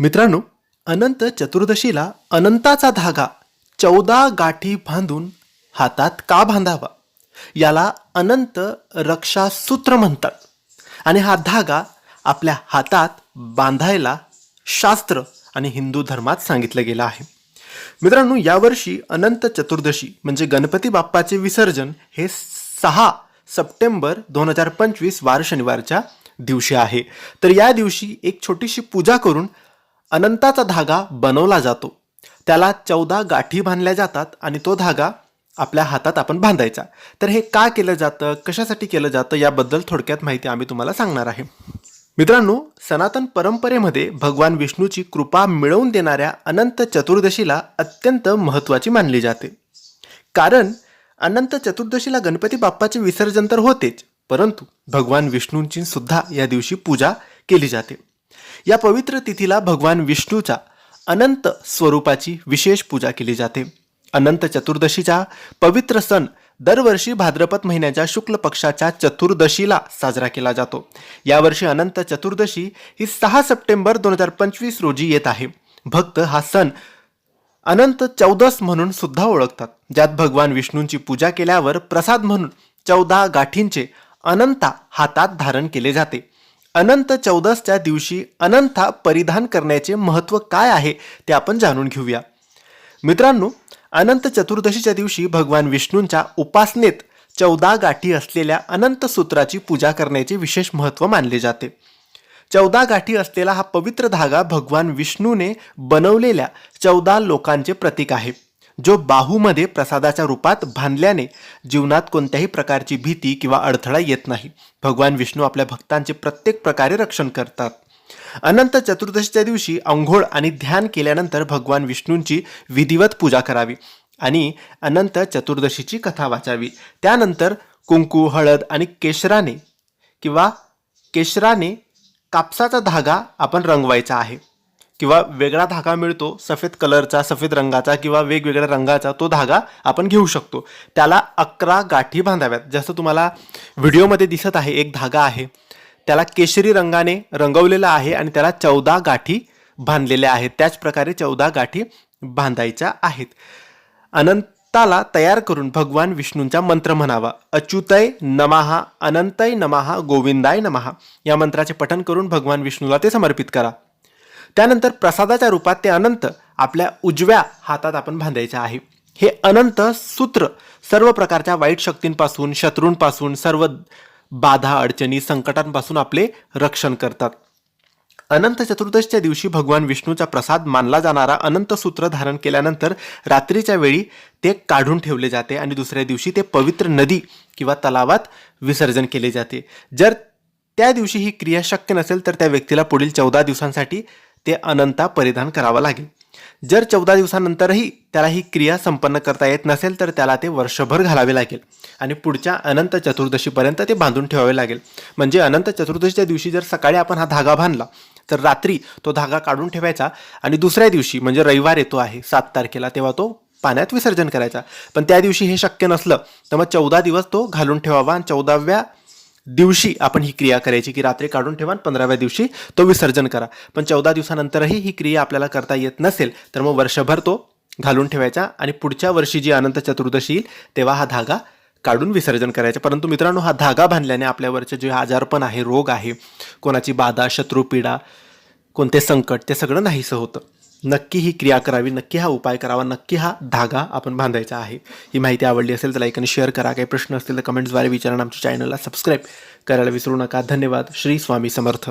मित्रांनो अनंत चतुर्दशीला अनंताचा धागा चौदा गाठी बांधून हातात का बांधावा? याला अनंत रक्षासूत्र म्हणतात. आणि हा धागा आपल्या हातात बांधायला शास्त्र आणि हिंदू धर्मात सांगितलं गेलं आहे. मित्रांनो यावर्षी अनंत चतुर्दशी म्हणजे गणपती बाप्पाचे विसर्जन हे सहा सप्टेंबर दोन हजार पंचवीस वार शनिवारच्या दिवशी आहे. तर या दिवशी एक छोटीशी पूजा करून अनंताचा धागा बनवला जातो. त्याला चौदा गाठी बांधल्या जातात आणि तो धागा आपल्या हातात आपण बांधायचा. तर हे का केलं जातं? कशासाठी केलं जातं? याबद्दल थोडक्यात माहिती आम्ही तुम्हाला सांगणार आहे. मित्रांनो सनातन परंपरेमध्ये भगवान विष्णूची कृपा मिळवून देणाऱ्या अनंत चतुर्दशीला अत्यंत महत्त्वाची मानली जाते. कारण अनंत चतुर्दशीला गणपती बाप्पाचे विसर्जन तर होतेच परंतु भगवान विष्णूंची सुद्धा या दिवशी पूजा केली जाते. या पवित्र तिथीला भगवान विष्णूच्या अनंत स्वरूपाची विशेष पूजा केली जाते. अनंत चतुर्दशीचा पवित्र सण दरवर्षी भाद्रपद महिन्याच्या शुक्ल पक्षाच्या चतुर्दशीला साजरा केला जातो. यावर्षी अनंत चतुर्दशी ही सहा सप्टेंबर दोन हजार पंचवीस रोजी येत आहे. भक्त हा सण अनंत चौदस म्हणून सुद्धा ओळखतात. ज्यात भगवान विष्णूंची पूजा केल्यावर प्रसाद म्हणून चौदा गाठींचे अनंता हातात धारण केले जाते. अनंत चौदसच्या दिवशी अनंथा परिधान करण्याचे महत्त्व काय आहे ते आपण जाणून घेऊया. मित्रांनो अनंत चतुर्दशीच्या दिवशी भगवान विष्णूंच्या उपासनेत चौदा गाठी असलेल्या अनंत सूत्राची पूजा करण्याचे विशेष महत्त्व मानले जाते. चौदा गाठी असलेला हा पवित्र धागा भगवान विष्णूने बनवलेल्या चौदा लोकांचे प्रतीक आहे. जो बाहूमध्ये प्रसादाच्या रूपात बांधल्याने जीवनात कोणत्याही प्रकारची भीती किंवा अडथळा येत नाही. भगवान विष्णू आपल्या भक्तांचे प्रत्येक प्रकारे रक्षण करतात. अनंत चतुर्दशीच्या दिवशी अंघोळ आणि ध्यान केल्यानंतर भगवान विष्णूंची विधिवत पूजा करावी आणि अनंत चतुर्दशीची कथा वाचावी. त्यानंतर कुंकू हळद आणि केशराने किंवा केशराने कापसाचा धागा आपण रंगवायचा आहे. किंवा वेगळा धागा मिळतो सफेद कलरचा सफेद रंगाचा किंवा वेगवेगळ्या रंगाचा तो धागा आपण घेऊ शकतो. त्याला अकरा गाठी बांधाव्यात. जसं तुम्हाला व्हिडिओमध्ये दिसत आहे एक धागा आहे. त्याला केशरी रंगाने रंगवलेला आहे आणि त्याला चौदा गाठी बांधलेल्या आहेत. त्याचप्रकारे चौदा गाठी बांधायच्या आहेत. अनंताला तयार करून भगवान विष्णूंचा मंत्र म्हणावा. अच्युतय नमहा अनंतय नमहा गोविंदाय नमहा या मंत्राचे पठन करून भगवान विष्णूला ते समर्पित करा. त्यानंतर प्रसादाच्या रूपात ते अनंत आपल्या उजव्या हातात आपण बांधायचे आहे. हे अनंत सूत्र सर्व प्रकारच्या वाईट शक्तींपासून शत्रूंपासून सर्व बाधा अडचणी संकटांपासून आपले रक्षण करतात. अनंत चतुर्दशीच्या दिवशी भगवान विष्णूचा प्रसाद मानला जाणारा अनंत सूत्र धारण केल्यानंतर रात्रीच्या वेळी ते काढून ठेवले जाते आणि दुसऱ्या दिवशी ते पवित्र नदी किंवा तलावात विसर्जन केले जाते. जर त्या दिवशी ही क्रिया शक्य नसेल तर त्या व्यक्तीला पुढील चौदा दिवसांसाठी ते अनंता परिधान करावा लागेल. जर चौदा दिवसानंतरही त्याला ही क्रिया संपन्न करता येत नसेल तर त्याला ते वर्षभर घालावे लागेल आणि पुढच्या अनंत चतुर्दशीपर्यंत ते बांधून ठेवावे लागेल. म्हणजे अनंत चतुर्दशीच्या दिवशी जर सकाळी आपण हा धागा बांधला तर रात्री तो धागा काढून ठेवायचा आणि दुसऱ्या दिवशी म्हणजे रविवार येतो आहे सात तारखेला तेव्हा तो पाण्यात विसर्जन करायचा. पण त्या दिवशी हे शक्य नसलं तर मग चौदा दिवस तो घालून ठेवावा आणि चौदाव्या दिवशी आपण ही क्रिया करायची की रात्री काढून ठेवा आणि पंधराव्या दिवशी तो विसर्जन करा. पण चौदा दिवसानंतरही ही क्रिया आपल्याला करता येत नसेल तर मग वर्षभर तो घालून ठेवायचा आणि पुढच्या वर्षी जी अनंत चतुर्दशी येईल तेव्हा हा धागा काढून विसर्जन करायचे. परंतु मित्रांनो हा धागा बांधल्याने आपल्यावरचे जे आजारपण आहे रोग आहे कोणाची बाधा शत्रुपीडा कोणते संकट ते सगळं नाहीसं होतं. नक्की ही क्रिया करावी नक्की हा उपाय करावा नक्की हा धागा आपण बांधायचा आहे. ही माहिती आवडली असेल तर लाईक आणि शेअर करा. काही प्रश्न असतील तर कमेंट्सद्वारे विचारा आमच्या चॅनलला सबस्क्राईब करायला विसरू नका. धन्यवाद. श्री स्वामी समर्थ.